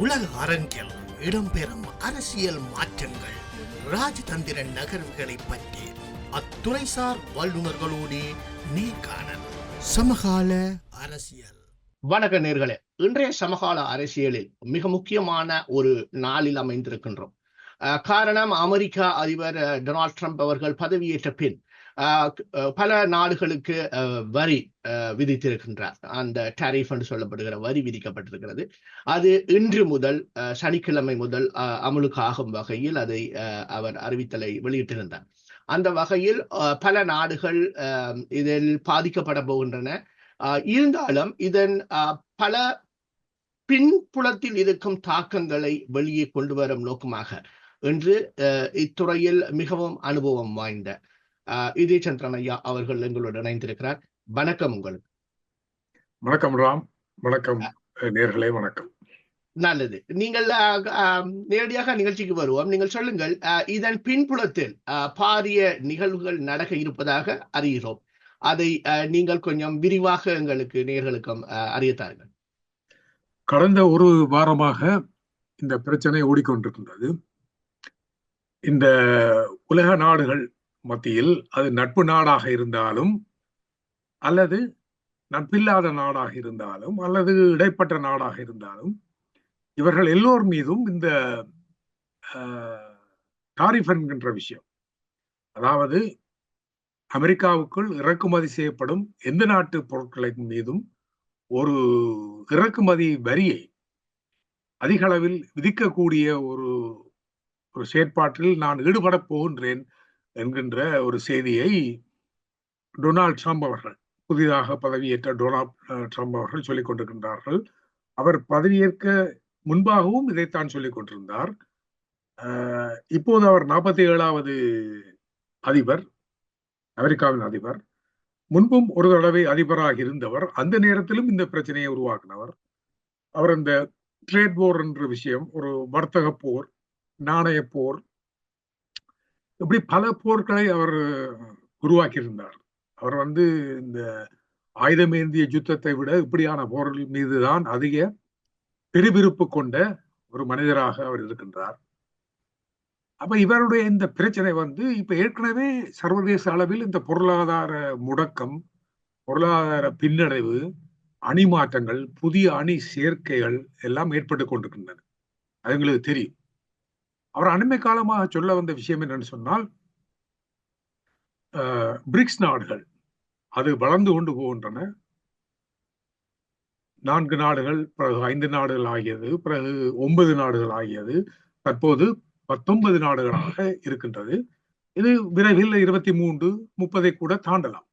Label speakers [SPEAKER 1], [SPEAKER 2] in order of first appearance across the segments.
[SPEAKER 1] உலக அரங்கில் இடம்பெறும் அரசியல் மாற்றங்கள் ராஜதந்திர நகர்வுகளை பற்றி அத்துறைசார் வல்லுநர்களோடு நேர்காணல் சமகால அரசியல்.
[SPEAKER 2] வணக்க நேர்களே இன்றைய சமகால அரசியலில் மிக முக்கியமான ஒரு நாளில் அமைந்திருக்கின்றோம். அஹ் காரணம் அமெரிக்கா அதிபர் டொனால்ட் ட்ரம்ப் அவர்கள் பதவியேற்ற பின் பல நாடுகளுக்கு அஹ், வரி அஹ், விதித்திருக்கின்றார். அந்த டாரிஃப் என்று சொல்லப்படுகிற வரி விதிக்கப்பட்டிருக்கிறது. அது இன்று முதல் அஹ், சனிக்கிழமை முதல் அஹ், அமலுக்கு ஆகும் வகையில் அதை அவர் அறிவித்தலை வெளியிட்டிருந்தார். அந்த வகையில் அஹ், பல நாடுகள் அஹ், இதில் பாதிக்கப்பட போகின்றன. இருந்தாலும் இதன் பல பின்புலத்தில் இருக்கும் தாக்கங்களை வெளியே கொண்டு வரும் நோக்கமாக இன்று இத்துறையில் மிகவும் அனுபவம் வாய்ந்த இதய சந்திரன் ஐயா அவர்கள் எங்களுடன் இணைந்திருக்கிறார். வணக்கம் உங்களுக்கு.
[SPEAKER 3] வணக்கம் ராம். வணக்கம் நேர்களே வணக்கம்.
[SPEAKER 2] நல்லது. நீங்கள் நேரடியாக நிகழ்ச்சிக்கு வருவோம். நீங்கள் சொல்லுங்கள் இதன் பின்புலத்தில் பாரிய நிகழ்வுகள் நடக்க இருப்பதாக அறிகிறோம். அதை நீங்கள் கொஞ்சம் விரிவாக எங்களுக்கு நேர்களுக்கும் ஆஹ், அறியத்தாருங்கள்.
[SPEAKER 3] கடந்த ஒரு வாரமாக இந்த பிரச்சனை ஓடிக்கொண்டிருக்கின்றது. இந்த உலக நாடுகள் மத்தியில் அது நட்பு நாடாக இருந்தாலும் அல்லது நட்பில்லாத நாடாக இருந்தாலும் அல்லது இடைப்பட்ட நாடாக இருந்தாலும் இவர்கள் எல்லோர் மீதும் இந்த டாரிஃப் என்கின்ற விஷயம். அதாவது அமெரிக்காவுக்குள் இறக்குமதி செய்யப்படும் எந்த நாட்டு பொருட்களின் மீதும் ஒரு இறக்குமதி வரியை அதிக அளவில் விதிக்கக்கூடிய ஒரு ஒரு செயற்பாட்டில் நான் ஈடுபடப் போகின்றேன் என்கின்ற ஒரு செய்தியை டொனால்ட் ட்ரம்ப் அவர்கள் புதிதாக பதவியேற்ற டொனால்ட் ட்ரம்ப் அவர்கள் சொல்லிக் கொண்டிருக்கின்றார்கள். அவர் பதவியேற்க முன்பாகவும் இதைத்தான் சொல்லிக் கொண்டிருந்தார். இப்போது அவர் நாற்பத்தி ஏழாவது அதிபர் அமெரிக்காவின் அதிபர். முன்பும் ஒரு தடவை அதிபராக இருந்தவர் அந்த நேரத்திலும் இந்த பிரச்சனையை உருவாக்கினவர். அவர் இந்த ட்ரேட் போர் என்ற விஷயம் ஒரு வர்த்தக போர் நாணய போர் இப்படி பல போர்களை அவர் உருவாக்கியிருந்தார். அவர் வந்து இந்த ஆயுதமேந்திய யுத்தத்தை விட இப்படியான போர்கள் மீதுதான் அதிக பெருவிருப்பு கொண்ட ஒரு மனிதராக அவர் இருக்கின்றார். அப்ப இவருடைய இந்த பிரச்சனை வந்து இப்ப ஏற்கனவே சர்வதேச அளவில் இந்த பொருளாதார முடக்கம் பொருளாதார பின்னடைவு அணி மாற்றங்கள் புதிய அணி சேர்க்கைகள் எல்லாம் ஏற்பட்டு கொண்டிருக்கின்றன. அது எங்களுக்கு தெரியும். அவர் அண்மை காலமாக சொல்ல வந்த விஷயம் என்னன்னு சொன்னால் பிரிக்ஸ் நாடுகள் அது வளர்ந்து கொண்டு போகின்றன. நான்கு நாடுகள் பிறகு ஐந்து நாடுகள் ஆகியது பிறகு ஒன்பது நாடுகள் ஆகியது தற்போது பத்தொன்பது நாடுகளாக இருக்கின்றது. இது விரைவில் இருபத்தி மூன்று முப்பதை கூட தாண்டலாம்.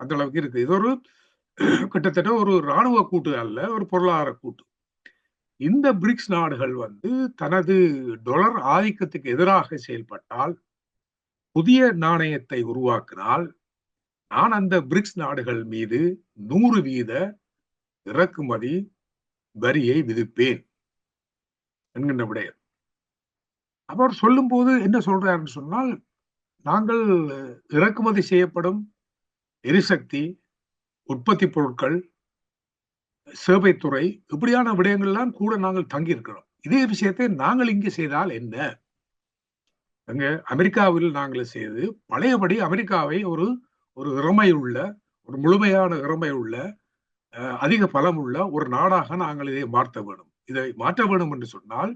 [SPEAKER 3] அந்த அளவுக்கு இருக்கு. இது ஒரு கிட்டத்தட்ட ஒரு இராணுவ கூட்டு அல்ல ஒரு பொருளாதார கூட்டு. இந்த பிரிக்ஸ் நாடுகள் வந்து தனது டொலர் ஆதிக்கத்துக்கு எதிராக செயல்பட்டால் புதிய நாணயத்தை உருவாக்கினால் நான் அந்த பிரிக்ஸ் நாடுகள் மீது நூறு வீத இறக்குமதி வரியை விதிப்பேன் என்கின்ற விடயம். அவர் சொல்லும்போது என்ன சொல்றாருன்னு சொன்னால் நாங்கள் இறக்குமதி செய்யப்படும் எரிசக்தி உற்பத்தி பொருட்கள் சேவைத்துறை இப்படியான விடயங்கள்லாம் கூட நாங்கள் தங்கியிருக்கிறோம். இதே விஷயத்தை நாங்கள் இங்கு செய்தால் என்ன? அங்க அமெரிக்காவில் நாங்கள் செய்து பழையபடி அமெரிக்காவை ஒரு ஒரு இறமை உள்ள ஒரு முழுமையான இறமை உள்ள அஹ், அதிக பலம் உள்ள ஒரு நாடாக நாங்கள் இதை மாற்ற வேணும் இதை மாற்ற வேணும் என்று சொன்னால்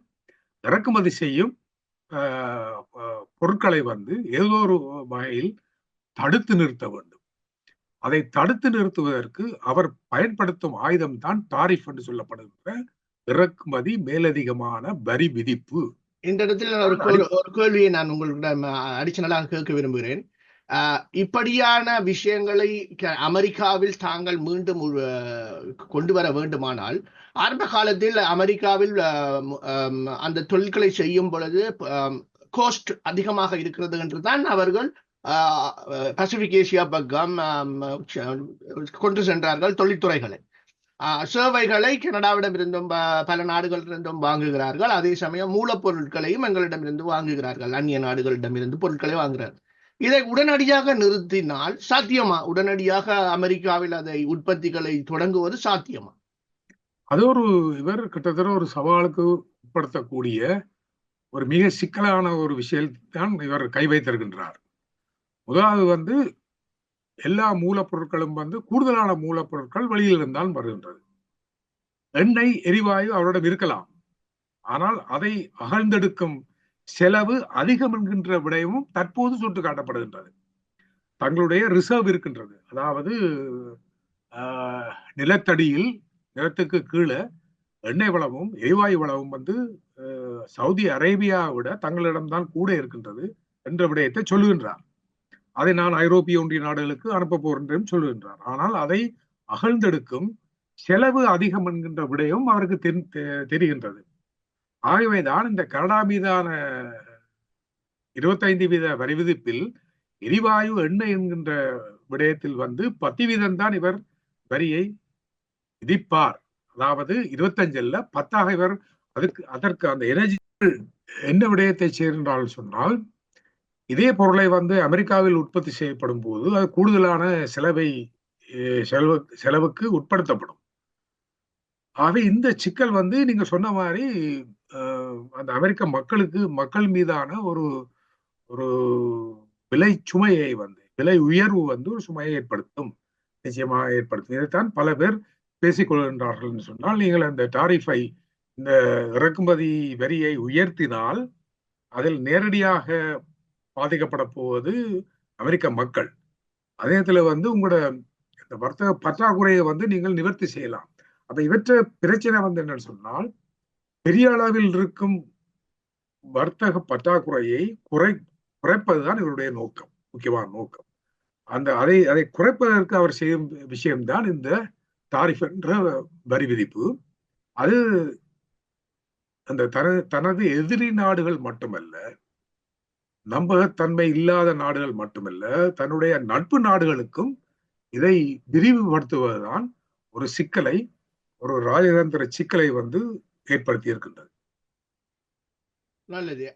[SPEAKER 3] இறக்குமதி செய்யும் அஹ், பொருட்களை வந்து ஏதோ ஒரு வகையில் தடுத்து நிறுத்த வேண்டும். அதை தடுத்து நிறுத்துவதற்கு அவர் பயன்படுத்தும் ஆயுதம் தான் டாரிஃப் என்று சொல்லப்படுகின்ற இறக்குமதி மேலதிகமான வரி விதிப்பு.
[SPEAKER 2] இந்த இடத்துல ஒரு ஒரு கேள்வியை நான் உங்களிடம் அடிஷனலாக கேட்க விரும்புகிறேன். இப்படியான விஷயங்களை அமெரிக்காவில் தாங்கள் மீண்டும் கொண்டு வர வேண்டுமானால் ஆரம்ப காலத்தில் அமெரிக்காவில் அந்த தொழில்களை செய்யும் பொழுது கோஸ்ட் அதிகமாக இருக்கிறது என்று தான் அவர்கள் பசிபிக் ஏசியா பக்கம் கொண்டு சென்றார்கள் தொழில்துறைகளை ஆஹ் சேவைகளை கனடாவிடம் இருந்தும் பல நாடுகளிலிருந்தும் வாங்குகிறார்கள். அதே சமயம் மூலப்பொருட்களையும் எங்களிடமிருந்து வாங்குகிறார்கள். அந்நிய நாடுகளிடமிருந்து பொருட்களை வாங்குகிறார்கள் இதை உடனடியாக நிறுத்தினால் சாத்தியமா? உடனடியாக அமெரிக்காவில் அதை உற்பத்திகளை தொடங்குவது சாத்தியமா?
[SPEAKER 3] அது ஒரு இவர் கிட்டத்தட்ட ஒரு சவாலுக்கு உட்படுத்தக்கூடிய ஒரு மிக சிக்கலான ஒரு விஷயத்தான் இவர் கை வைத்திருக்கின்றார். முதலாவது வந்து எல்லா மூலப்பொருட்களும் வந்து கூடுதலான மூலப்பொருட்கள் வெளியில் இருந்தால் வருகின்றது. எண்ணெய் எரிவாயு அவரிடம் இருக்கலாம். ஆனால் அதை அகழ்ந்தெடுக்கும் செலவு அதிகம் என்கின்ற விடயமும் தற்போது சுட்டு காட்டப்படுகின்றது. தங்களுடைய ரிசர்வ் இருக்கின்றது. அதாவது நிலத்தடியில் நிலத்துக்கு கீழே எண்ணெய் வளமும் எரிவாயு வளமும் வந்து சவுதி அரேபியாவை விட தங்களிடம்தான் கூட இருக்கின்றது என்ற விடயத்தை சொல்லுகின்றார். அதை நான் ஐரோப்பிய ஒன்றிய நாடுகளுக்கு அனுப்ப போகின்றேன் சொல்லுகின்றார். ஆனால் அதை அகழ்ந்தெடுக்கும் செலவு அதிகம் என்கின்ற விடயம் அவருக்கு தெ- தெரிகின்றது. ஆகவேதான் இந்த கனடா மீதான இருபத்தைந்து வீத வரி விதிப்பில் எரிவாயு எண்ணெய் என்கின்ற விடயத்தில் வந்து பத்து வீதம் தான் இவர் வரியை விதிப்பார். அதாவது இருபத்தஞ்சல்ல பத்தாக இவர் அதுக்கு அதற்கு அந்த எனர்ஜி என்ன விடயத்தை சேர்ந்தால் சொன்னால் இதே பொருளை வந்து அமெரிக்காவில் உற்பத்தி செய்யப்படும் போது அது கூடுதலான செலவை செலவு செலவுக்கு உட்படுத்தப்படும். ஆகவே இந்த சிக்கல் வந்து நீங்க சொன்ன மாதிரி அந்த அமெரிக்க மக்களுக்கு மக்கள் மீதான ஒரு ஒரு விலை சுமையை வந்து விலை உயர்வு வந்து ஒரு சுமையை ஏற்படுத்தும். நிச்சயமாக ஏற்படுத்தும். இதைத்தான் பல பேர் பேசிக் கொள்கின்றார்கள் என்று சொன்னால் நீங்கள் அந்த டாரிஃபை இந்த இறக்குமதி வரியை உயர்த்தினால் அதில் நேரடியாக பாதிக்கப்பட போவது அமெரிக்க மக்கள். அதே நேரத்தில் வந்து உங்களோட இந்த வர்த்தக பற்றாக்குறையை வந்து நீங்கள் நிவர்த்தி செய்யலாம். அப்ப இவற்றை பிரச்சனை வந்து என்னன்னு சொன்னால் பெரிய அளவில் இருக்கும் வர்த்தக பற்றாக்குறையை குறை குறைப்பதுதான் இவருடைய நோக்கம் முக்கியமான நோக்கம். அந்த அதை அதை குறைப்பதற்கு அவர் செய்யும் விஷயம்தான் இந்த தாரிஃப் என்ற வரி விதிப்பு. அது அந்த தனது தனது எதிரி நாடுகள் மட்டுமல்ல நம்பகத்தன்மை இல்லாத நாடுகள் மட்டுமல்ல தன்னுடைய நட்பு நாடுகளுக்கும் இதை விரிவுபடுத்துவதுதான் ஒரு சிக்கலை ஒரு ராஜதந்திர சிக்கலை வந்து ஏற்படுத்தி இருக்கின்றது
[SPEAKER 2] நல்லது.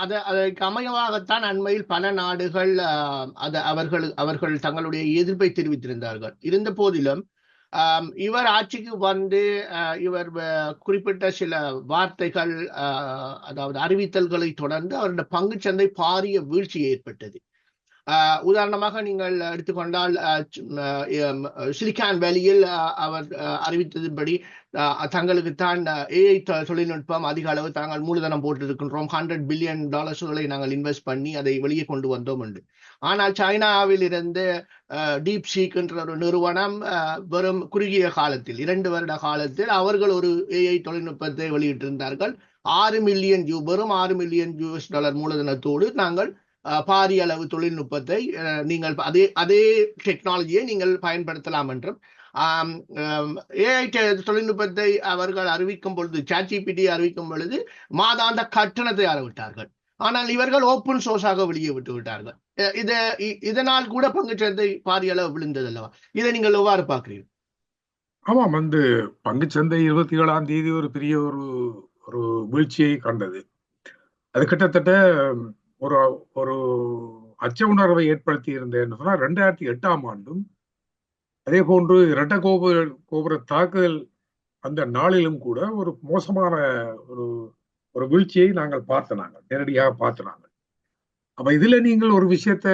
[SPEAKER 2] அது அதற்கு அமையவாகத்தான் அண்மையில் பல நாடுகள் அதை அது அவர்கள் அவர்கள் தங்களுடைய எதிர்ப்பை தெரிவித்திருந்தார்கள். இருந்த போதிலும் இவர் ஆட்சிக்கு வந்து இவர் குறிப்பிட்ட சில வார்த்தைகள் அதாவது அறிவித்தல்களை தொடர்ந்து அவருடைய பங்குச்சந்தை பாரிய வீழ்ச்சி ஏற்பட்டது. உதாரணமாக நீங்கள் எடுத்துக்கொண்டால் சிலிக்கான் வேலியில் அவர் அறிவித்ததின்படி தங்களுக்கு தான் ஏஐ தொழில்நுட்பம் அதிக அளவு தாங்கள் மூலதனம் போட்டிருக்கின்றோம். ஹண்ட்ரட் பில்லியன் டாலர்ஸ்களை நாங்கள் இன்வெஸ்ட் பண்ணி அதை வெளியே கொண்டு வந்தோம் என்று. ஆனால் சைனாவில் இருந்து டீப் சீக் என்ற ஒரு நிறுவனம் வெறும் குறுகிய காலத்தில் இரண்டு வருட காலத்தில் அவர்கள் ஒரு ஏஐ தொழில்நுட்பத்தை வெளியிட்டிருந்தார்கள். ஆறு மில்லியன் ஜூ வெறும் ஆறு மில்லியன் யூஎஸ் டாலர் மூலதனத்தோடு நாங்கள் பாரிய அளவு தொழில்நுட்பத்தை நீங்கள் அதே அதே டெக்னாலஜியை நீங்கள் பயன்படுத்தலாம் என்றும் ஏஐ தொழில்நுட்பத்தை அவர்கள் அறிவிக்கும் பொழுது சாட்சிபிடி அறிவிக்கும் பொழுது மாதாந்த கட்டணத்தை அறிவிட்டார்கள். ஆனால் இவர்கள் ஓப்பன் சோர்ஸாக வெளியே விட்டு விட்டார்கள். இதை இத இ- இதனால் கூட பங்குச்சந்தை பாரிய அளவு விழுந்தது அல்லவா? இதை நீங்கள் எவ்வாறு பார்க்கிறீர்கள்?
[SPEAKER 3] ஆமாம் வந்து பங்குச்சந்தை இருபத்தி ஏழாம் தேதி ஒரு பெரிய ஒரு ஒரு வீழ்ச்சியை கண்டது. அது கிட்டத்தட்ட ஒரு ஒரு அச்ச உணர்வை ஏற்படுத்தி இருந்தேன்னு சொன்னால் ரெண்டாயிரத்தி எட்டாம் ஆண்டும் அதே போன்று இரட்ட கோபுர கோபுர தாக்குதல் அந்த நாளிலும் கூட ஒரு மோசமான ஒரு ஒரு வீழ்ச்சியை நாங்கள் பார்த்த நாங்கள் நேரடியாக பார்த்து நாங்கள். அப்ப இதுல நீங்கள் ஒரு விஷயத்த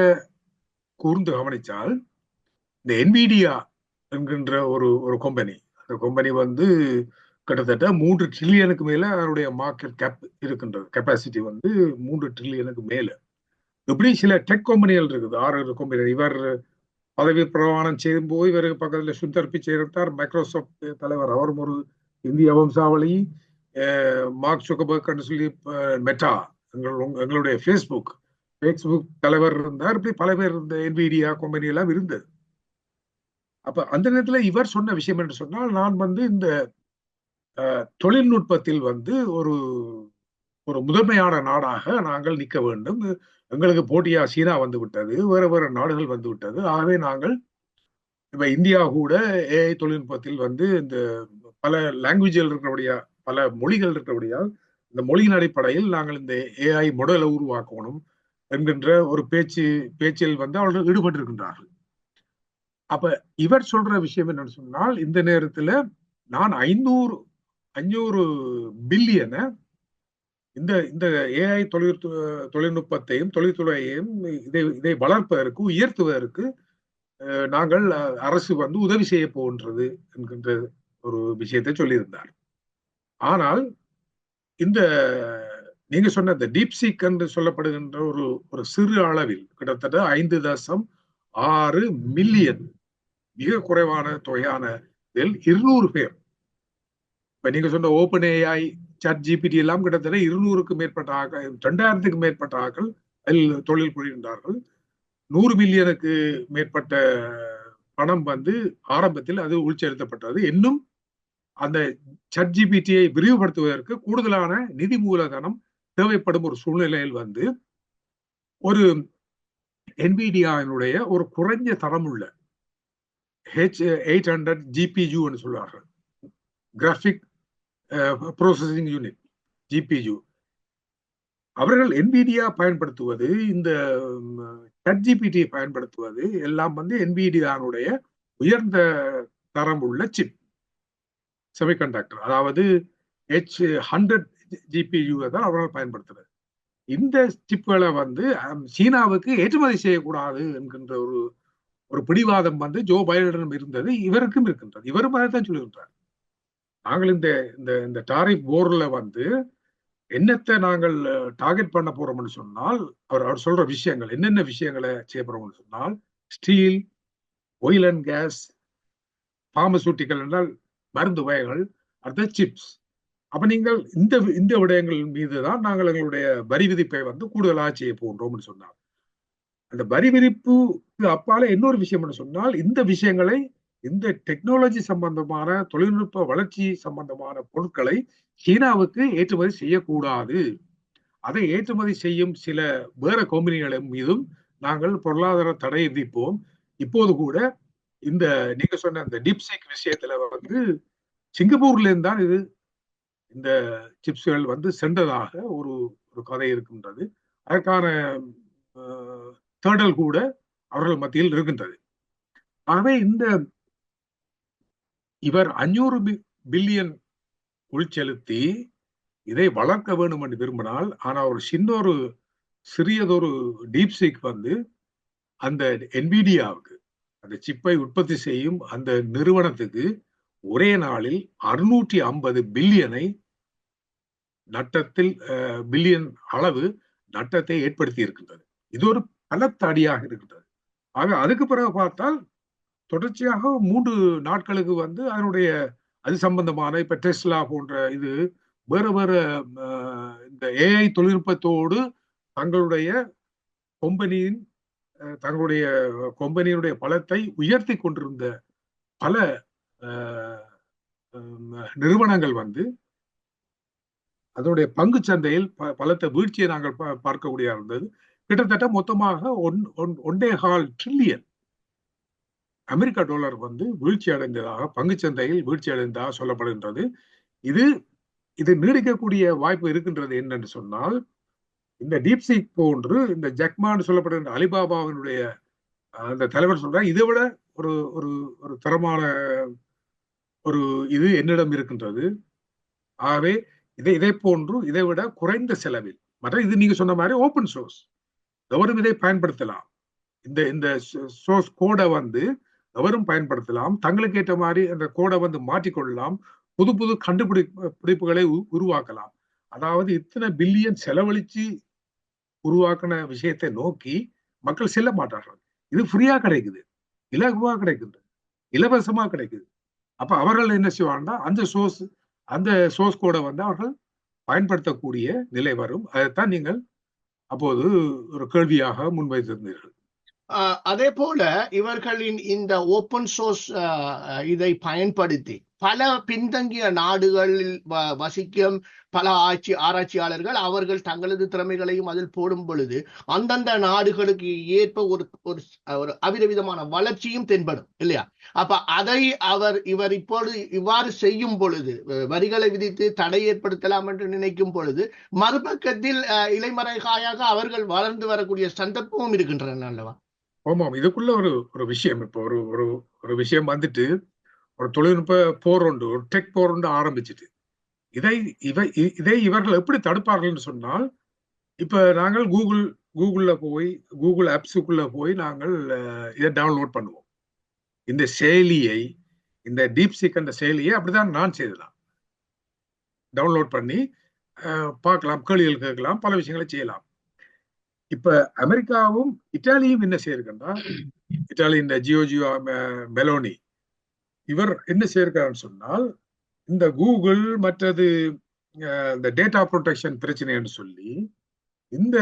[SPEAKER 3] கூர்ந்து கவனிச்சால் இந்த என்பிடியா என்கின்ற ஒரு ஒரு கம்பெனி அந்த கம்பெனி வந்து கிட்டத்தட்ட மூன்று ட்ரில்லியனுக்கு மேல அதனுடைய மார்க்கெட் கேப் இருக்கின்றது. கெப்பாசிட்டி வந்து மூன்று ட்ரில்லியனுக்கு மேல. இப்படி சில டெக் கம்பெனிகள் இருக்குது. ஆறு கம்பெனி இவர் பதவி பிரமாணம் செய்யும் போது இவருக்கு பக்கத்துல சுந்தர் பிச்சை இருந்தார் மைக்ரோசாஃப்ட் தலைவர். அவரும் ஒரு இந்திய வம்சாவளி மார்க் சுகபர்க்னு சொல்லி மெட்டா எங்கள் எங்களுடைய ஃபேஸ்புக் ஃபேஸ்புக் தலைவர் இருந்தார். இப்படி பல பேர் இருந்த என்பிடியா கம்பெனி எல்லாம் இருந்தது. அப்ப அந்த நேரத்துல இவர் சொன்ன விஷயம் என்று சொன்னால் நான் வந்து இந்த தொழில்நுட்பத்தில் வந்து ஒரு ஒரு முதன்மையான நாடாக நாங்கள் நிற்க வேண்டும். எங்களுக்கு போட்டியா சீனா வந்து விட்டது வேற வேற நாடுகள் வந்து விட்டது. ஆகவே நாங்கள் இப்ப இந்தியா கூட ஏஐ தொழில்நுட்பத்தில் வந்து இந்த பல லாங்குவேஜில் இருக்கிறபடியா பல மொழிகள் இருக்கிறபடியால் இந்த மொழியின் அடிப்படையில் நாங்கள் இந்த ஏஐ மொடலை உருவாக்கணும் என்கின்ற ஒரு பேச்சு பேச்சில் வந்து அவர்கள் ஈடுபட்டிருக்கின்றார்கள். அப்ப இவர் சொல்ற விஷயம் என்னன்னு சொன்னால் இந்த நேரத்துல நான் ஐநூறு அஞ்சூறு பில்லியனை. இந்த இந்த ஏஐ தொழில் தொழில்நுட்பத்தையும் தொழில்துறையையும் இதை இதை வளர்ப்பதற்கு உயர்த்துவதற்கு நாங்கள் அரசு வந்து உதவி செய்ய போகின்றது என்கின்ற ஒரு விஷயத்தை சொல்லியிருந்தார். ஆனால் இந்த நீங்க சொன்ன இந்த டீப்சீக் என்று சொல்லப்படுகின்ற ஒரு ஒரு சிறு அளவில் கிட்டத்தட்ட ஐந்து தசம் ஆறு மில்லியன் மிக குறைவான தொகையான இதில் இருநூறு பேர் இப்ப நீங்க சொன்ன ஓப்பன் ஏஐ சாட் ஜிபிடி எல்லாம் கிட்டத்தட்ட இருநூறுக்கும் மேற்பட்ட ஆக்கள் ரெண்டாயிரத்துக்கும் மேற்பட்ட ஆக்கள் அதில் தொழில் புரிகின்றார்கள். நூறு மில்லியனுக்கு மேற்பட்ட பணம் வந்து ஆரம்பத்தில் அது உள்செலுத்தப்பட்டது. இன்னும் அந்த சட் ஜிபிடியை விரிவுபடுத்துவதற்கு கூடுதலான நிதி மூலதனம் தேவைப்படும் ஒரு சூழ்நிலையில் வந்து ஒரு என்பிடிஆனுடைய ஒரு குறைஞ்ச தரமுள்ள ஹெச் எயிட் ஹண்ட்ரட் ஜிபியூன்னு சொல்வார்கள். கிராஃபிக் ப்ரோசஸிங் யூனிட் ஜிபியு அவர்கள் என்பிடியா பயன்படுத்துவது இந்த சட் ஜிபிடியை பயன்படுத்துவது எல்லாம் வந்து என்பிடியானுடைய உயர்ந்த தரம் உள்ள சிப் செமிகண்டக்டர் அதாவது ஹெச் ஹண்ட்ரட் ஜிபியூவை தான் அவர்கள் பயன்படுத்துறது இந்த சிப்புகளை வந்து சீனாவுக்கு ஏற்றுமதி செய்யக்கூடாது என்கின்ற ஒரு ஒரு பிடிவாதம் வந்து ஜோ பைடனிடம் இருந்தது இவருக்கும் இருக்கின்றது. இவரும் அதை தான் சொல்லுகின்றார் நாங்கள் இந்த இந்த இந்த டாரிஃப் போர்ல வந்து என்னத்தை நாங்கள் டார்கெட் பண்ண போறோம்னு சொன்னால் அவர் அவர் சொல்ற விஷயங்கள் என்னென்ன விஷயங்களை செய்ய போறோம்னு சொன்னால் steel oil and gas pharmaceutical என்றால் மருந்து வகைகள் அடுத்த சிப்ஸ் அப்ப நீங்கள் இந்த இந்த விடயங்கள் மீது தான் நாங்கள் எங்களுடைய வரி விதிப்பை வந்து கூடுதலாக செய்ய போன்றோம்னு சொன்னார் அந்த வரி விதிப்பு அப்பால இன்னொரு விஷயம்னு சொன்னால் இந்த விஷயங்களை இந்த டெக்னாலஜி சம்பந்தமான தொழில்நுட்ப வளர்ச்சி சம்பந்தமான பொருட்களை சீனாவுக்கு ஏற்றுமதி செய்யக்கூடாது. அதை ஏற்றுமதி செய்யும் சில வேற கம்பெனிகளின் மீதும் நாங்கள் பொருளாதார தடை விதிப்போம். இப்போது கூட இந்த நீங்க சொன்ன இந்த டீப்சேக் விஷயத்துல வந்து சிங்கப்பூர்லேருந்து தான் இது இந்த சிப்ஸ்கள் வந்து சென்றதாக ஒரு ஒரு கதை இருக்கின்றது. அதற்கான தேடல் கூட அவர்கள் மத்தியில் இருக்கின்றது. ஆகவே இந்த இவர் அஞ்சூறு பில்லியன் உள்செலுத்தி இதை வளர்க்க வேண்டும் என்று விரும்பினால் ஆனால் ஒரு சின்ன ஒரு சிறியதொரு டீப்சீக் வந்து அந்த என்பிடியாவுக்கு அந்த சிப்பை உற்பத்தி செய்யும் அந்த நிறுவனத்துக்கு ஒரே நாளில் அறுநூற்றி ஐம்பது பில்லியனை நட்டத்தில் பில்லியன் அளவு நட்டத்தை ஏற்படுத்தி இருக்கின்றது. இது ஒரு பலத்த அடியாக இருக்கின்றது. ஆக அதுக்கு பிறகு பார்த்தால் தொடர்ச்சியாக மூன்று நாட்களுக்கு வந்து அதனுடைய அது சம்பந்தமான இப்ப டெஸ்லா போன்ற இது வேறு வேறு இந்த ஏஐ தொழில்நுட்பத்தோடு தங்களுடைய கொம்பனியின் தங்களுடைய கொம்பனியினுடைய பலத்தை உயர்த்தி கொண்டிருந்த பல நிறுவனங்கள் வந்து அதனுடைய பங்கு சந்தையில் பலத்த வீழ்ச்சியை நாங்கள் பா- பார்க்கக்கூடிய இருந்தது. கிட்டத்தட்ட மொத்தமாக ஒன் ஒன்- ஒன்றே கால் ட்ரில்லியன் அமெரிக்கா டாலர் வந்து வீழ்ச்சி அடைந்ததாக பங்குச் சந்தையில் வீழ்ச்சி அடைந்ததாக சொல்லப்படுகின்றது. இது இது நீடிக்கக்கூடிய வாய்ப்பு இருக்கின்றது என்னன்னு சொன்னால் இந்த டீப்சிக் போன்று இந்த ஜக்மான்னு சொல்லப்படுகின்ற அலிபாபாவினுடைய அந்த தலைவர் சொல்றார் இதை விட ஒரு ஒரு ஒரு தரமான ஒரு இது என்னிடம் இருக்கின்றது. ஆகவே இதை இதை போன்று இதை விட குறைந்த செலவில் மற்ற இது நீங்க சொன்ன மாதிரி ஓப்பன் சோர்ஸ் எவரும் இதை பயன்படுத்தலாம். இந்த இந்த சோர்ஸ் கோடை வந்து எவரும் பயன்படுத்தலாம். தங்களுக்கு ஏற்ற மாதிரி அந்த கோடை வந்து மாற்றிக்கொள்ளலாம். புது புது கண்டுபிடி பிடிப்புகளை உ- உருவாக்கலாம். அதாவது இத்தனை பில்லியன் செலவழிச்சு உருவாக்கின விஷயத்தை நோக்கி மக்கள் செல்ல மாட்டார்கள். இது ஃப்ரீயா கிடைக்குது. இலகுவா கிடைக்குது. இலவசமா கிடைக்குது. அப்ப அவர்கள் என்ன செய்வாங்கன்னா அந்த சோர்ஸ் அந்த சோர்ஸ் கோடை வந்து அவர்கள் பயன்படுத்தக்கூடிய நிலை வரும். அதைத்தான் நீங்கள் அப்போது ஒரு கேள்வியாக முன்வைத்திருந்தீர்கள்.
[SPEAKER 2] அதே போல இவர்களின் இந்த ஓப்பன் சோர்ஸ் இதை பயன்படுத்தி பல பின்தங்கிய நாடுகளில் வசிக்கும் பல ஆட்சி ஆராய்ச்சியாளர்கள் அவர்கள் தங்களது திறமைகளையும் அதில் போடும் பொழுது அந்தந்த நாடுகளுக்கு ஏற்ப ஒரு ஒரு ஒரு அவிதவிதமான வளர்ச்சியும் தென்படும் இல்லையா? அப்ப அதை அவர் இவர் இப்பொழுது இவ்வாறு செய்யும் பொழுது வரிகளை விதித்து தடை ஏற்படுத்தலாம் என்று நினைக்கும் பொழுது மறுபக்கத்தில் அஹ், இலைமறைகாயாக அவர்கள் வளர்ந்து வரக்கூடிய சந்தர்ப்பமும் இருக்கின்றன அல்லவா?
[SPEAKER 3] ஆமாம் இதுக்குள்ள ஒரு ஒரு விஷயம் இப்போ. ஒரு ஒரு ஒரு விஷயம் வந்துட்டு ஒரு தொழில்நுட்ப போர் ஒன்று ஒரு டெக் போர் ஒன்று ஆரம்பிச்சிட்டு. இதை இவை இதை இவர்கள் எப்படி தடுப்பார்கள்னு சொன்னால் இப்போ நாங்கள் கூகுள் கூகுளில் போய் கூகுள் ஆப்ஸுக்குள்ளே போய் நாங்கள் இதை டவுன்லோட் பண்ணுவோம். இந்த செயலியை இந்த டீப் சீக் அந்த செயலியை அப்படிதான் நான் செய்தலாம் டவுன்லோட் பண்ணி பார்க்கலாம் கேள்விகள் கேட்கலாம் பல விஷயங்களை செய்யலாம். இப்ப அமெரிக்காவும் இத்தாலியும் என்ன செய்யிருக்கா இத்தாலி இந்த ஜியோ ஜியோ மெலோனி இவர் என்ன செய்யிருக்காருன்னு சொன்னால் இந்த கூகுள் மற்றது இந்த டேட்டா ப்ரொடெக்ஷன் பிரச்சனைன்னு சொல்லி இந்த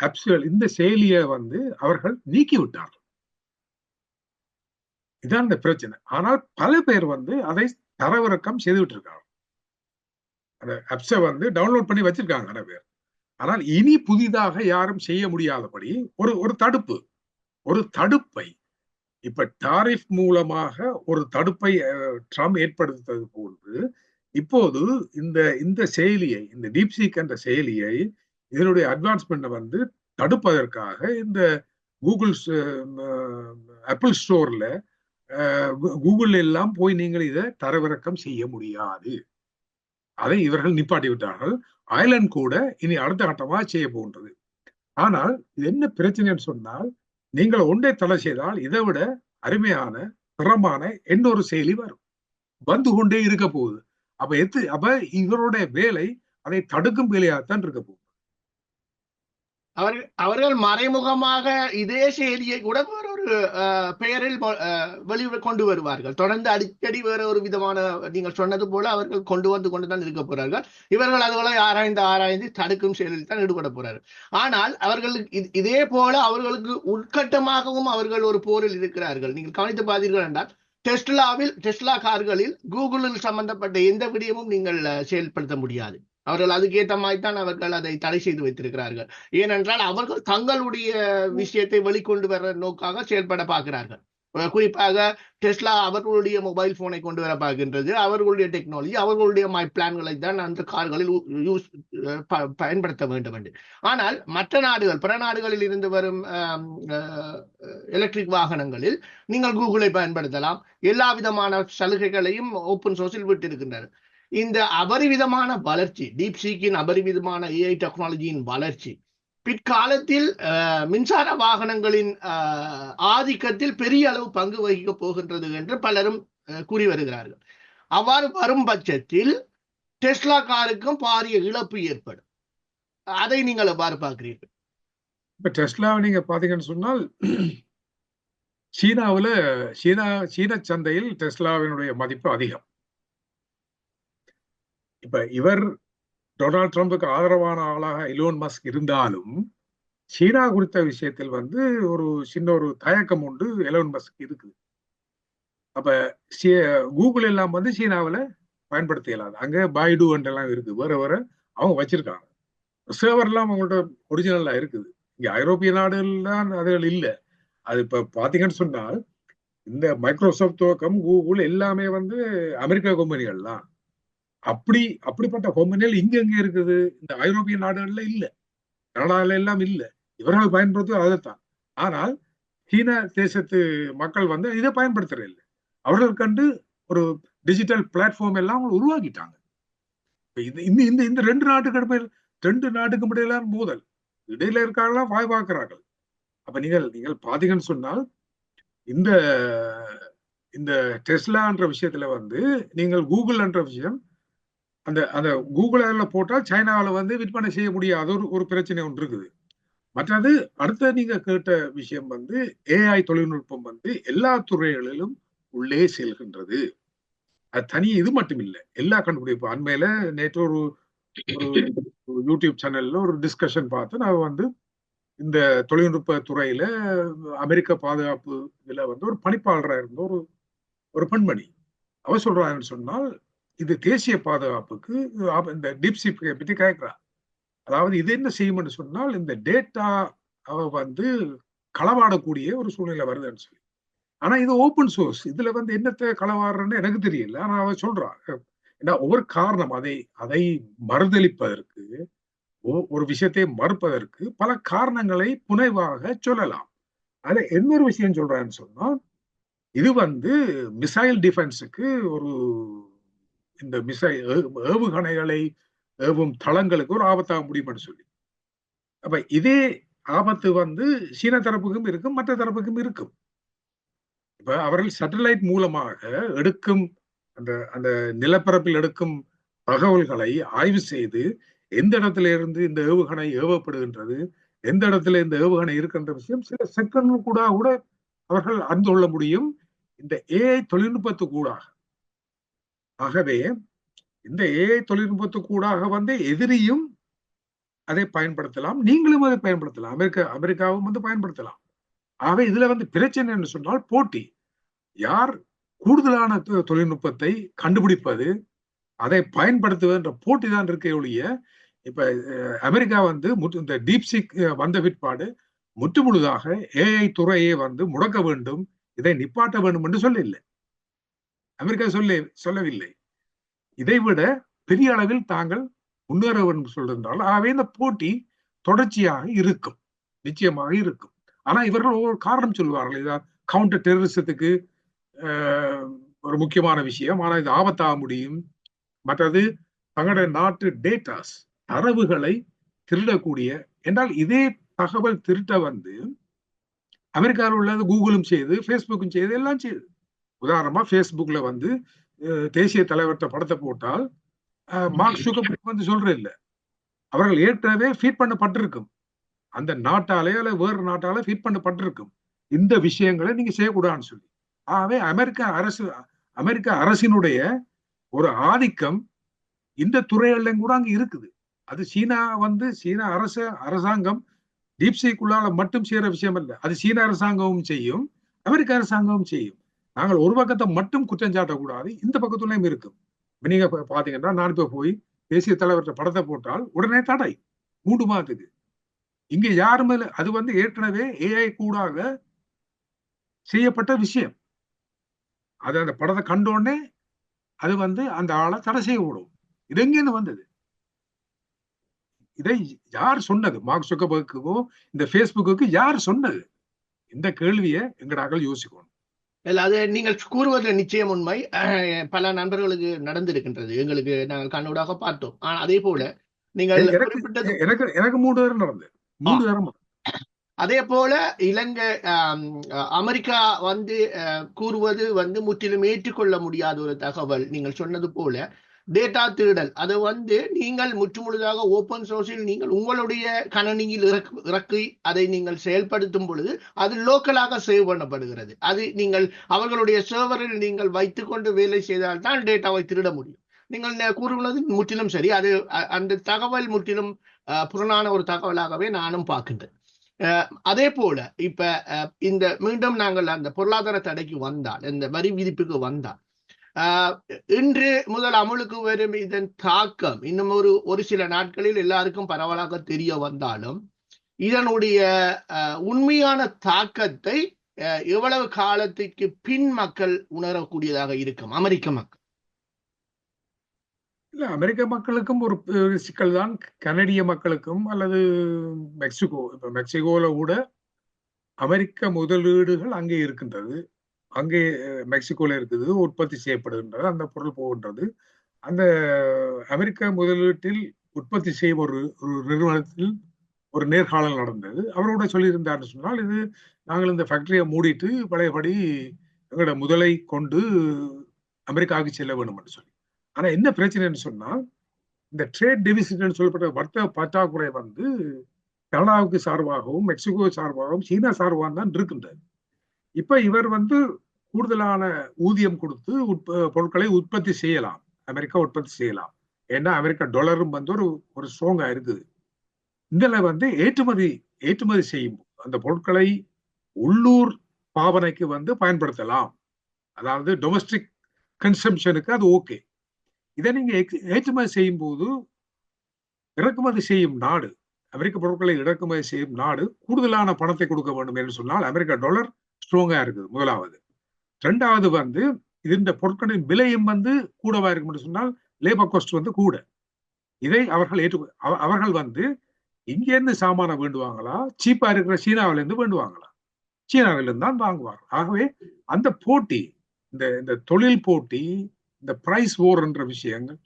[SPEAKER 3] ஆப்ஸ்கள் இந்த செயலியை வந்து அவர்கள் நீக்கி விட்டார்கள். இதான் இந்த பிரச்சனை. ஆனால் பல பேர் வந்து அதை தரவிறக்கம் செய்துவிட்டு இருக்காங்க அந்த ஆப்ஸை வந்து டவுன்லோட் பண்ணி வச்சிருக்காங்க நிறைய பேர். ஆனால் இனி புதிதாக யாரும் செய்ய முடியாதபடி ஒரு ஒரு தடுப்பு. ஒரு தடுப்பை. இப்ப டாரிஃப் மூலமாக ஒரு தடுப்பை அஹ், ட்ரம்ப் ஏற்படுத்தது போன்று இப்போது இந்த இந்த செயலியை இந்த டீப்சீக் என்ற செயலியை இதனுடைய அட்வான்ஸ்மெண்ட் வந்து தடுப்பதற்காக இந்த கூகுள் ஆப்பிள் ஸ்டோர்ல கூகுள் எல்லாம் போய் நீங்கள் இதை தரவிறக்கம் செய்ய முடியாது. அதை இவர்கள் நிப்பாட்டி விட்டார்கள் ஐலண்ட் கூட இனி அடுத்த கட்டமாக செய்ய போகின்றது. ஆனால் இது என்ன பிரச்சனைன்னு சொன்னால் நீங்கள் ஒன்றை தடை செய்தால் இதை விட அருமையான திறமான இன்னொரு செயலி வரும். வந்து கொண்டே இருக்க போகுது. அப்ப எத்து அப்ப இவருடைய வேலை அதை தடுக்கும் வேலையாகத்தான் இருக்க போகுது.
[SPEAKER 2] அவர்கள் அவர்கள் மறைமுகமாக இதே செய்தியை கூட பெயரில் வெளி கொண்டு வருவார்கள். தொடர்ந்து அடிக்கடி வேற ஒரு விதமான நீங்கள் சொன்னது போல அவர்கள் கொண்டு வந்து கொண்டுதான் இருக்க போறார்கள். இவர்கள் அதுகளை ஆராய்ந்து ஆராய்ந்து தடுக்கும் செயலில் தான் ஈடுபட போறார்கள். ஆனால் அவர்களுக்கு இதே போல அவர்களுக்கு உட்கட்டமாகவும் அவர்கள் ஒரு போரில் இருக்கிறார்கள். நீங்கள் கவனித்து பார்த்தீர்கள் என்றால் டெஸ்லாவில் டெஸ்லா கார்களில் கூகுளில் சம்பந்தப்பட்ட எந்த விடயமும் நீங்கள் செயல்படுத்த முடியாது. அவர்கள் அதுக்கேற்ற மாதிரி தான் அவர்கள் அதை தடை செய்து வைத்திருக்கிறார்கள். ஏனென்றால் அவர்கள் தங்களுடைய விஷயத்தை வெளிக்கொண்டு வர நோக்காக செயல்பட பார்க்கிறார்கள். குறிப்பாக டெஸ்லா அவர்களுடைய மொபைல் போனை கொண்டு வர பார்க்கின்றது. அவர்களுடைய டெக்னாலஜி அவர்களுடைய மை பிளான்களை தான் அந்த கார்களில் யூஸ் பயன்படுத்த வேண்டும் என்று. ஆனால் மற்ற நாடுகள் பிற நாடுகளில் இருந்து வரும் எலக்ட்ரிக் வாகனங்களில் நீங்கள் கூகுளை பயன்படுத்தலாம். எல்லா விதமான சலுகைகளையும் ஓப்பன் சோர்ஸில் விட்டிருக்கின்றனர். இந்த அபரிவிதமான வளர்ச்சி டீப்சீக்கின் அபரிவிதமான ஏஐ டெக்னாலஜியின் வளர்ச்சி பிற்காலத்தில் அஹ், மின்சார வாகனங்களின் ஆதிக்கத்தில் பெரிய அளவு பங்கு வகிக்க போகின்றது என்று பலரும் அஹ், கூறி வருகிறார்கள். அவ்வாறு வரும் பட்சத்தில் டெஸ்லா காருக்கும் பாரிய இழப்பு ஏற்படும். அதை நீங்கள் எவ்வாறு பார்க்கிறீர்கள்?
[SPEAKER 3] இப்ப டெஸ்லாவை நீங்க பாத்தீங்கன்னு சொன்னால் சீனாவில் சீனா சீன சந்தையில் டெஸ்லாவினுடைய மதிப்பு அதிகம். இப்ப இவர் டொனால்ட் ட்ரம்புக்கு ஆதரவான ஆளாக இலோன் மஸ்க் இருந்தாலும் சீனா குறித்த விஷயத்தில் வந்து ஒரு சின்ன ஒரு தயக்கம் உண்டு எலோன் மஸ்க் இருக்குது. அப்ப கூகுள் எல்லாம் வந்து சீனாவில் பயன்படுத்த இயலாது. அங்க பாய்டு எல்லாம் இருக்கு. வேற வேற அவங்க வச்சிருக்காங்க. சேவர்லாம் எல்லாம் அவங்கள்ட்ட ஒரிஜினலா இருக்குது. இங்க ஐரோப்பிய நாடுகள்லாம் அதுகள் இல்லை. அது இப்ப பாத்தீங்கன்னு சொன்னால் இந்த மைக்ரோசாஃப்ட் துவக்கம் கூகுள் எல்லாமே வந்து அமெரிக்கா கம்பெனிகள் தான் அப்படி அப்படிப்பட்ட கம்பெனிகள் இங்க எங்க இருக்குது? இந்த ஐரோப்பிய நாடுகள்ல இல்ல. கனடால எல்லாம் இல்ல. இவர்கள் பயன்படுத்துவது அதைத்தான். ஆனால் சீன தேசத்து மக்கள் வந்து இதை பயன்படுத்துறது இல்லை அவர்கள் கண்டு ஒரு டிஜிட்டல் பிளாட்ஃபார்ம் எல்லாம் அவங்க உருவாக்கிட்டாங்க. இப்ப இந்த இந்த இந்த ரெண்டு நாட்டுக்கு ரெண்டு நாட்டுக்கு இடையிலான மோதல். இடையில இருக்காங்களா வாய் பார்க்கிறார்கள். அப்ப நீங்கள் நீங்கள் பாத்தீங்கன்னு சொன்னால் இந்த இந்த டெஸ்லான்ற விஷயத்துல வந்து நீங்கள் கூகுள் என்ற விஷயம் அந்த அந்த கூகுள்ல போட்டால் சைனாவில் வந்து விற்பனை செய்ய முடியாத. ஒரு ஒரு பிரச்சனை ஒன்று இருக்குது. மற்றது அடுத்த நீங்க கேட்ட விஷயம் வந்து ஏஐ தொழில்நுட்பம் வந்து எல்லா துறைகளிலும் உள்ளே செல்கின்றது. அது தனி இது மட்டும் இல்லை எல்லா கண்டுபிடிப்பு அண்மையில நேற்று ஒரு ஒரு யூடியூப் சேனல்ல ஒரு டிஸ்கஷன் பார்த்து நான் வந்து இந்த தொழில்நுட்ப துறையில அமெரிக்க பாதுகாப்பு இதுல வந்து ஒரு பணிப்பாளராக இருந்த ஒரு ஒரு பெண்மணி. அவ சொல்றாங்கன்னு சொன்னால் இது தேசிய பாதுகாப்புக்கு இந்த டீப்சிப் பற்றி கேட்குறான் அதாவது இது என்ன செய்யும்னு சொன்னால் இந்த டேட்டா வந்து களவாடக்கூடிய ஒரு சூழ்நிலை வருதுன்னு சொல்லி. ஆனா இது ஓப்பன் சோர்ஸ். இதுல வந்து என்னத்தை களவாடுறன்னு எனக்கு தெரியல. ஆனா அவ சொல்றான். ஏன்னா ஒவ்வொரு காரணம் அதை அதை மறுதளிப்பதற்கு ஒரு விஷயத்தை மறுப்பதற்கு பல காரணங்களை புனைவாக சொல்லலாம். அதுல இன்னொரு விஷயம் சொல்றான்னு சொன்னா இது வந்து மிசைல் டிஃபென்ஸுக்கு ஒரு இந்த மிசை ஏவுகணைகளை ஏவும் தளங்களுக்கு ஒரு ஆபத்தாக முடியும்னு சொல்லி. அப்ப இதே ஆபத்து வந்து சீன தரப்புக்கும் இருக்கும் மற்ற தரப்புக்கும் இருக்கும். இப்ப அவர்கள் சேட்டலைட் மூலமாக எடுக்கும் அந்த அந்த நிலப்பரப்பில் எடுக்கும் தகவல்களை ஆய்வு செய்து எந்த இடத்துல இருந்து இந்த ஏவுகணை ஏவப்படுகின்றது எந்த இடத்துல இந்த ஏவுகணை இருக்கின்ற விஷயம் சில செகண்ட் கூட கூட அவர்கள் அறிந்து கொள்ள முடியும். இந்த ஏஐ தொழில்நுட்பத்து கூட ஆகவே இந்த ஏஐ தொழில்நுட்பத்து கூடாக வந்து எதிரியும் அதை பயன்படுத்தலாம் நீங்களும் அதை பயன்படுத்தலாம். அமெரிக்கா அமெரிக்காவும் வந்து பயன்படுத்தலாம். ஆகவே இதுல வந்து பிரச்சனை என்று சொன்னால் போட்டி. யார் கூடுதலான தொ- தொழில்நுட்பத்தை கண்டுபிடிப்பது அதை பயன்படுத்துவது என்ற போட்டி தான் இருக்க ஒழிய இப்ப அமெரிக்கா வந்து இந்த டீப்சிக் வந்த பிற்பாடு முற்று முழுதாக ஏஐ துறையை வந்து முடக்க வேண்டும் இதை நிப்பாட்ட வேண்டும் என்று சொல்லவில்லை அமெரிக்கா சொல்ல சொல்லவில்லை. இதை விட பெரிய அளவில் தாங்கள் முன்னேற வேண்டும் சொல்கின்றால் ஆகவே இந்த போட்டி தொடர்ச்சியாக இருக்கும். நிச்சயமாக இருக்கும். ஆனா இவர்கள் ஒவ்வொரு காரணம் சொல்லுவார்கள் இதான் கவுண்டர் டெரரிசத்துக்கு ஒரு முக்கியமான விஷயம். ஆனா இது ஆபத்தாக முடியும். மற்றது தங்களுடைய நாட்டு டேட்டாஸ் தரவுகளை திருடக்கூடிய. என்றால் இதே தகவல் திருட்ட வந்து அமெரிக்காவில் உள்ளது கூகுளும் செய்து ஃபேஸ்புக்கும் செய்து எல்லாம் செய்யுது உதாரணமா ஃபேஸ்புக்ல வந்து தேசிய தலைவர்கிட்ட படத்தை போட்டால் மார்க் சுகர்பர்க் வந்து சொல்ற இல்ல. அவர்கள் ஏற்கனவே ஃபீட் பண்ணப்பட்டிருக்கும். அந்த நாட்டாலே அல்ல வேறு நாட்டால ஃபீட் பண்ணப்பட்டிருக்கும். இந்த விஷயங்களை நீங்க செய்யக்கூடாதுன்னு சொல்லி. ஆகவே அமெரிக்க அரசு அமெரிக்க அரசினுடைய ஒரு ஆதிக்கம் இந்த துறைகள்லையும் கூட அங்க இருக்குது. அது சீனா வந்து சீனா அரச அரசாங்கம் தீப்சைக்குள்ளால மட்டும் செய்யற விஷயம் அல்ல. அது சீன அரசாங்கமும் செய்யும் அமெரிக்க அரசாங்கமும் செய்யும். நாங்கள் ஒரு பக்கத்தை மட்டும் குற்றம் சாட்டக்கூடாது. இந்த பக்கத்துலயும் இருக்கும் இப்ப நீங்க பாத்தீங்கன்னா நான் இப்ப போய் தேசிய தலைவர்கிட்ட படத்தை போட்டால் உடனே தடை. மூன்று மாதத்துக்கு. இங்க யாருமே இல்லை அது வந்து ஏற்கனவே ஏஐ கூடாக செய்யப்பட்ட விஷயம். அது அந்த படத்தை கண்ட உடனே அது வந்து அந்த ஆளை தடை செய்ய விடும். இது எங்கேருந்து வந்தது? இதை யார் சொன்னது? மார்க் சுக்கபர்க்குக்கோ இந்த ஃபேஸ்புக்கு யார் சொன்னது? இந்த கேள்வியை எங்கடாக்கள் யோசிக்கணும்.
[SPEAKER 2] அது நீங்கள் கூறுவது நிச்சயம் உண்மை. பல நண்பர்களுக்கு நடந்திருக்கின்றது. எங்களுக்கு நாங்கள் கண்ணூடாக பார்த்தோம். ஆனா அதே போல நீங்கள்
[SPEAKER 3] எனக்கு
[SPEAKER 2] குறிப்பிட்டது
[SPEAKER 3] எனக்கு எனக்கு மூன்று தரம் நடந்தது மூன்று தரம்
[SPEAKER 2] அதே போல இலங்கை அமெரிக்கா வந்து அஹ், கூறுவது வந்து முற்றிலும் ஏற்றுக்கொள்ள முடியாத ஒரு தகவல். நீங்கள் சொன்னது போல டேட்டா திருடல் அது வந்து நீங்கள் முற்றுமுழுதாக ஓப்பன் சோர்ஸில் நீங்கள் உங்களுடைய கணனியில் இறக்கு இறக்கி அதை நீங்கள் செயல்படுத்தும் பொழுது அது லோக்கலாக சேவ் பண்ணப்படுகிறது. அது நீங்கள் அவர்களுடைய சர்வரில் நீங்கள் வைத்துக்கொண்டு வேலை செய்தால் தான் டேட்டாவை திருட முடியும். நீங்கள் கூறுவது முற்றிலும் சரி. அது அந்த தகவல் முற்றிலும் புறனான ஒரு தகவலாகவே நானும் பார்க்கின்றேன். அதே போல இப்ப இந்த மீண்டும் நாங்கள் அந்த பொருளாதார தடைக்கு வந்தால் இந்த வரி விதிப்புக்கு வந்தால் இன்று முதல் அமலுக்கு வரும் இதன் தாக்கம் இன்னும் ஒரு ஒரு சில நாட்களில் எல்லாருக்கும் பரவலாக தெரிய வந்தாலும் இதனுடைய அஹ், உண்மையான தாக்கத்தை அஹ், எவ்வளவு காலத்துக்கு பின் மக்கள் உணரக்கூடியதாக இருக்கும்? அமெரிக்க மக்கள்.
[SPEAKER 3] இல்ல அமெரிக்க மக்களுக்கும் ஒரு சிக்கல் தான். கனடிய மக்களுக்கும் அல்லது மெக்சிகோ இப்ப மெக்சிகோல கூட அமெரிக்க முதலீடுகள் அங்கே இருக்கின்றது. அங்கே மெக்சிகோல இருக்குது உற்பத்தி செய்யப்படுகின்றது அந்த பொருள் போகின்றது. அந்த அமெரிக்க முதலீட்டில் உற்பத்தி செய்யும் ஒரு ஒரு நிறுவனத்தில் ஒரு நேர்காணல் நடந்தது. அவரோட சொல்லியிருந்தார்னு சொன்னால் இது நாங்கள் இந்த ஃபேக்டரியை மூடிட்டு பழையபடி எங்களோட முதலை கொண்டு அமெரிக்காவுக்கு செல்ல வேண்டும் என்று சொல்லி. ஆனா என்ன பிரச்சனைன்னு சொன்னால் இந்த ட்ரேட் டெபிசிட்னு சொல்லப்பட்ட வர்த்தக பற்றாக்குறை வந்து கனடாவுக்கு சார்பாகவும் மெக்சிகோ சார்பாகவும் சீனா சார்பாகவும் தான் இருக்கின்றது. இப்ப இவர் வந்து கூடுதலான ஊதியம் கொடுத்து உற்ப பொருட்களை உற்பத்தி செய்யலாம். அமெரிக்கா உற்பத்தி செய்யலாம். ஏன்னா அமெரிக்கா டாலரும் வந்து ஒரு ஒரு ஸ்ட்ராங்கா இருக்குது. இதில் வந்து ஏற்றுமதி ஏற்றுமதி செய்யும் அந்த பொருட்களை உள்ளூர் பாவனைக்கு வந்து பயன்படுத்தலாம். அதாவது டொமஸ்டிக் கன்சம்ஷனுக்கு அது ஓகே இதை நீங்க ஏற்றுமதி செய்யும் போது இறக்குமதி செய்யும் நாடு அமெரிக்க பொருட்களை இறக்குமதி செய்யும் நாடு கூடுதலான பணத்தை கொடுக்க வேண்டும் என்று சொன்னால் அமெரிக்க டாலர் ஸ்ட்ராங்கா இருக்குது முதலாவது. ரெண்டாவது வந்து இந்த பொருட்களின் விலையும் வந்து கூடவா இருக்கும் என்று சொன்னால் லேபர் காஸ்ட் வந்து கூட. இதை அவர்கள் ஏற்று அவ- அவர்கள் வந்து இங்க இருந்து சாமான வேண்டுவாங்களா? சீப்பா இருக்கிற சீனாவில இருந்து வேண்டுவாங்களா? சீனாவிலிருந்து தான் வாங்குவார் ஆகவே அந்த போட்டி இந்த இந்த தொழில் போட்டி இந்த பிரைஸ் ஓர் என்ற விஷயங்கள்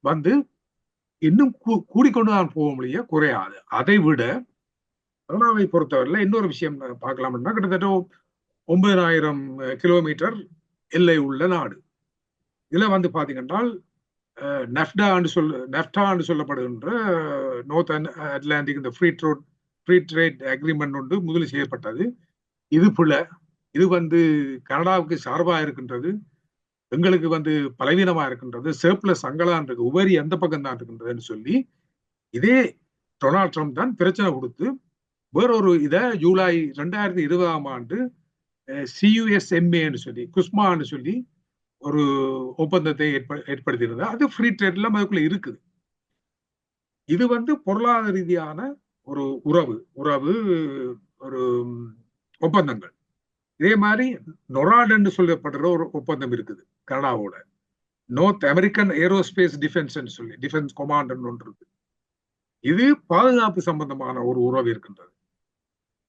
[SPEAKER 3] வந்து இன்னும் கூ- கூடிக்கொண்டுதான் போக முடிய குறையாது. அதை விட கொரோனாவை பொறுத்தவரையில இன்னொரு விஷயம் பார்க்கலாம் அப்படின்னா கிட்டத்தட்ட ஒன்பதாயிரம் கிலோமீட்டர் எல்லை உள்ள நாடு. இதுல வந்து பாத்தீங்கன்னா நெஃப்டான்னு சொல் நெஃப்டான்னு சொல்லப்படுகின்ற நோர்த் அட்லாண்டிக் இந்த free trade free trade agreement ஒன்று முதலில் செய்யப்பட்டது. இது புல இது வந்து கனடாவுக்கு சார்பாக இருக்கின்றது எங்களுக்கு வந்து பலவீனமாக இருக்கின்றது சர்ப்ளஸ் அங்கெல்லாம் இருக்கு உபரி எந்த பக்கம் தான் இருக்கின்றதுன்னு சொல்லி இதே டொனால்ட் ட்ரம்ப் தான் பிரச்சனை கொடுத்து வேறொரு இதை ஜூலை ரெண்டாயிரத்தி இருபதாம் ஆண்டு சியூஎஸ்எம்ஏன்னு சொல்லி குஸ்மான்னு சொல்லி ஒரு ஒப்பந்தத்தை ஏற்ப ஏற்படுத்தியிருந்தா அது ஃப்ரீ ட்ரேட்லாம் அதுக்குள்ள இருக்குது. இது வந்து பொருளாதார ரீதியான ஒரு உறவு உறவு ஒரு ஒப்பந்தங்கள். இதே மாதிரி நொராடுன்னு சொல்லப்படுற ஒரு ஒப்பந்தம் இருக்குது கனடாவோட. நோர்த் அமெரிக்கன் ஏரோஸ்பேஸ் டிஃபென்ஸ் சொல்லி டிஃபென்ஸ் கொமாண்ட் ஒன்று இருக்கு. இது பாதுகாப்பு சம்பந்தமான ஒரு உறவு இருக்கின்றது.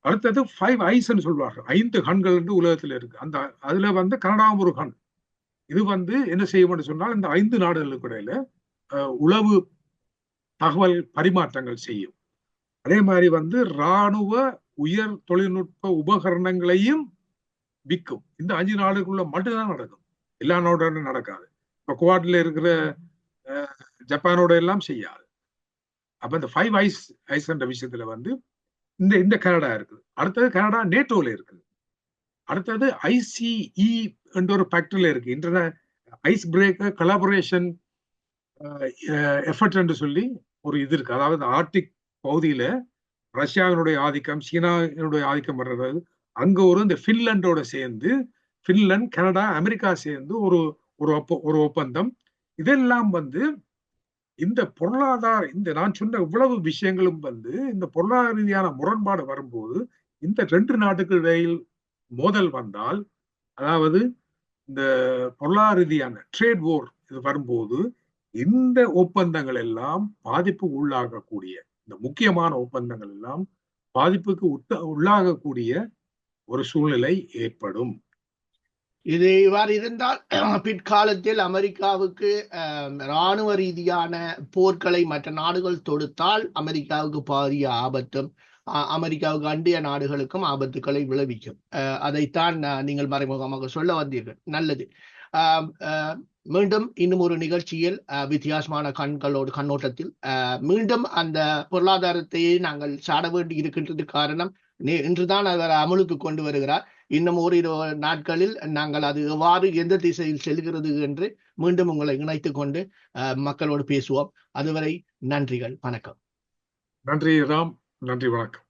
[SPEAKER 3] அடுத்தது ஃபைவ் ஐஸ்ன்னு சொல்வார்கள். ஐந்து கண்கள் என்று உலகத்தில் இருக்கு. அந்த அதுல வந்து கனடாவும் ஒரு கண். இது வந்து என்ன செய்யும் சொன்னால் இந்த ஐந்து நாடுகளுக்கு இடையில உளவு தகவல் பரிமாற்றங்கள் செய்யும். அதே மாதிரி வந்து இராணுவ உயர் தொழில்நுட்ப உபகரணங்களையும் விற்கும். இந்த அஞ்சு நாடுகளுக்குள்ள மட்டும்தான் நடக்கும். எல்லா நாடுகளும் நடக்காது. இப்ப குவாட்ல இருக்கிற ஜப்பானோட எல்லாம் செய்யாது. அப்ப இந்த ஃபைவ் ஐஸ் ஐஸ் என்ற விஷயத்துல வந்து இந்த இந்த கனடா இருக்குது. அடுத்தது கனடா நேட்டோல இருக்குது. அடுத்தது ஐசிஇ என்ற ஒரு ஃபேக்டரியில் இருக்கு. Internet ice breaker collaboration effort என்று சொல்லி ஒரு இது இருக்கு. அதாவது ஆர்டிக் பகுதியில ரஷ்யாவினுடைய ஆதிக்கம் சீனாவினுடைய ஆதிக்கம் வர்றது. அங்க ஒரு இந்த பின்லாண்டோட சேர்ந்து பின்லாந்து கனடா அமெரிக்கா சேர்ந்து ஒரு ஒரு ஒப்ப ஒரு ஒப்பந்தம். இதெல்லாம் வந்து இந்த பொருளாதார இந்த நான் சொன்ன இவ்வளவு விஷயங்களும் வந்து இந்த பொருளாதார ரீதியான முரண்பாடு வரும்போது இந்த ரெண்டு நாட்டுக்கு இடையில் மோதல் வந்தால் அதாவது இந்த பொருளாதார ரீதியான ட்ரேட் ஓர் இது வரும்போது இந்த ஒப்பந்தங்கள் எல்லாம் பாதிப்பு உள்ளாகக்கூடிய இந்த முக்கியமான ஒப்பந்தங்கள் எல்லாம் பாதிப்புக்கு உட்ட உள்ளாகக்கூடிய ஒரு சூழ்நிலை ஏற்படும்.
[SPEAKER 2] இது இவ்வாறு இருந்தால் பிற்காலத்தில் அமெரிக்காவுக்கு இராணுவ ரீதியான போர்க்களை மற்ற நாடுகள் தொடுத்தால் அமெரிக்காவுக்கு பாரிய ஆபத்தும் அமெரிக்காவுக்கு அண்டிய நாடுகளுக்கும் ஆபத்துக்களை விளைவிக்கும். அதைத்தான் நீங்கள் மறைமுகமாக சொல்ல வந்தீர்கள். நல்லது. மீண்டும் இன்னும் ஒரு நிகழ்ச்சியில் வித்தியாசமான கண்களோடு கண்ணோட்டத்தில் மீண்டும் அந்த பொருளாதாரத்தையே நாங்கள் சாட வேண்டி இருக்கின்றது காரணம் இன்றுதான் அவர் அமலுக்கு கொண்டு வருகிறார். இன்னும் ஓரிரு நாட்களில் நாங்கள் அது எவ்வாறு எந்த திசையில் செல்கிறது என்று மீண்டும் உங்களை இணைத்துக் கொண்டு மக்களோடு பேசுவோம். அதுவரை நன்றிகள். வணக்கம்.
[SPEAKER 3] நன்றி ராம். நன்றி வணக்கம்.